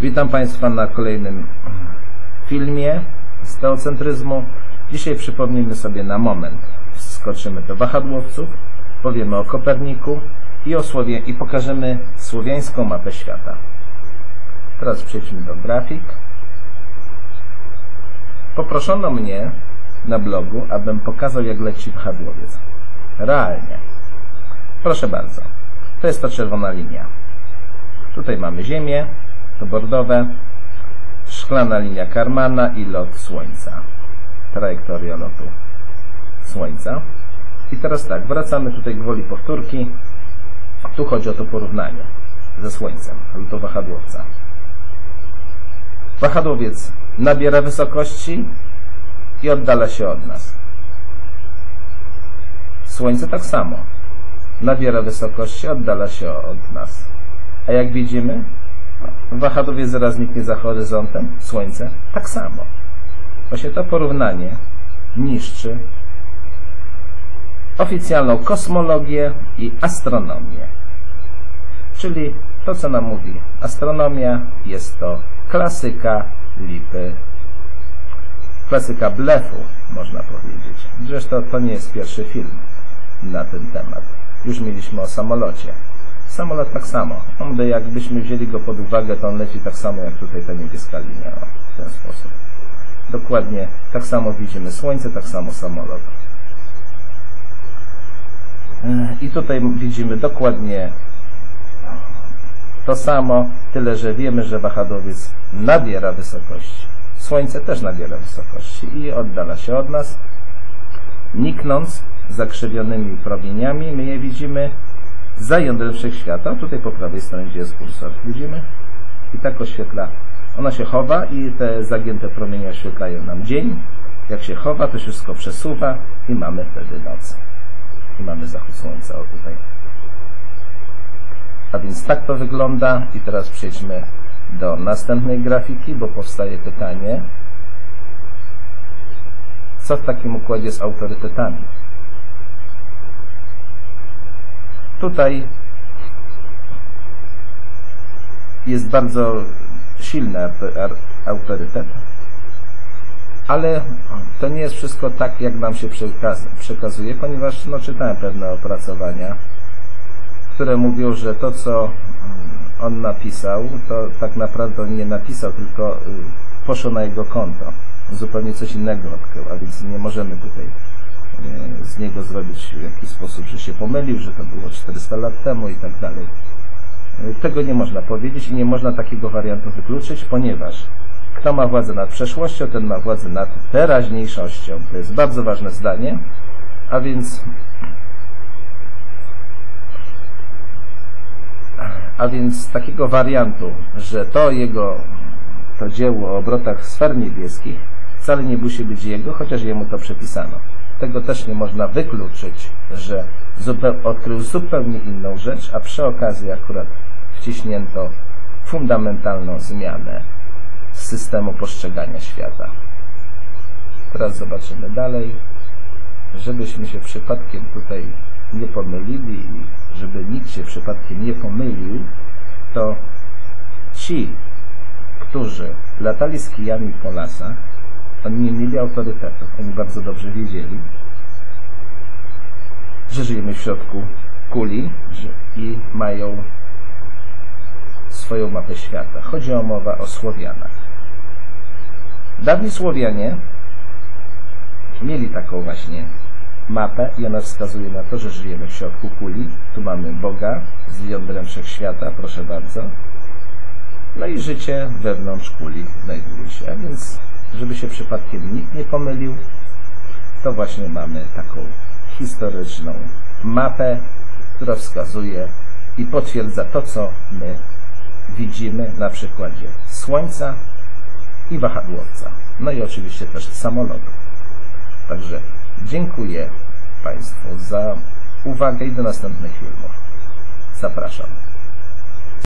Witam Państwa na kolejnym filmie z teocentryzmu. Dzisiaj przypomnimy sobie na moment. Skoczymy do wahadłowców, powiemy o Koperniku i, o Słowie i pokażemy słowiańską mapę świata. Teraz przejdźmy do grafik. Poproszono mnie na blogu, abym pokazał jak leci wahadłowiec. Realnie. Proszę bardzo. To jest ta czerwona linia. Tutaj mamy Ziemię, to bordowe, szklana linia Karmana i lot Słońca. Trajektoria lotu Słońca. I teraz tak, wracamy tutaj gwoli powtórki. Tu chodzi o to porównanie ze Słońcem, lotu wahadłowca. Wahadłowiec nabiera wysokości i oddala się od nas. Słońce tak samo. Nabiera wysokości, oddala się od nas. A jak widzimy, wahadłowiec zaraz zniknie za horyzontem, Słońce tak samo. Właśnie to porównanie niszczy oficjalną kosmologię i astronomię. Czyli to, co nam mówi astronomia, jest to klasyka lipy, klasyka blefu, można powiedzieć. Zresztą to nie jest pierwszy film na ten temat. Już mieliśmy o samolocie. Samolot tak samo. On jakbyśmy wzięli go pod uwagę, to on leci tak samo jak tutaj ta niebieska linia. W ten sposób. Dokładnie tak samo widzimy Słońce, tak samo samolot. I tutaj widzimy dokładnie to samo, tyle że wiemy, że wahadłowiec nabiera wysokości. Słońce też nabiera wysokości i oddala się od nas. Niknąc zakrzywionymi promieniami, my je widzimy za jądrem wszechświata. Tutaj po prawej stronie gdzie jest kursor. Widzimy? I tak oświetla. Ona się chowa i te zagięte promienie oświetlają nam dzień. Jak się chowa, to wszystko przesuwa i mamy wtedy noc. I mamy zachód słońca. O tutaj. A więc tak to wygląda. I teraz przejdźmy do następnej grafiki, bo powstaje pytanie, co w takim układzie z autorytetami? Tutaj jest bardzo silny autorytet, ale to nie jest wszystko tak, jak nam się przekazuje, ponieważ no, czytałem pewne opracowania, które mówią, że to, co on napisał, to tak naprawdę on nie napisał, tylko y, poszło na jego konto. Zupełnie coś innego odkrył, a więc nie możemy tutaj z niego zrobić w jakiś sposób, że się pomylił, że to było 400 lat temu i tak dalej. Tego nie można powiedzieć i nie można takiego wariantu wykluczyć, ponieważ kto ma władzę nad przeszłością, ten ma władzę nad teraźniejszością. To jest bardzo ważne zdanie, a więc a więc takiego wariantu, że to jego, to dzieło o obrotach sfer niebieskich wcale nie musi być jego, chociaż jemu to przepisano. Tego też nie można wykluczyć, że odkrył zupełnie inną rzecz, a przy okazji akurat wciśnięto fundamentalną zmianę systemu postrzegania świata. Teraz zobaczymy dalej, żebyśmy się przypadkiem tutaj nie pomylili i żeby nikt się przypadkiem nie pomylił, to ci, którzy latali z kijami po lasach, oni nie mieli autorytetów. Oni bardzo dobrze wiedzieli, że żyjemy w środku kuli i mają swoją mapę świata. Chodzi o mowę o Słowianach. Dawni Słowianie mieli taką właśnie mapę i ona wskazuje na to, że żyjemy w środku kuli. Tu mamy Boga z jądrem wszechświata, proszę bardzo. No i życie wewnątrz kuli znajduje się. A więc, żeby się przypadkiem nikt nie pomylił, to właśnie mamy taką historyczną mapę, która wskazuje i potwierdza to, co my widzimy na przykładzie Słońca i wahadłowca. No i oczywiście też samolotu. Także Dziękuję Państwu za uwagę i do następnych filmów. Zapraszam.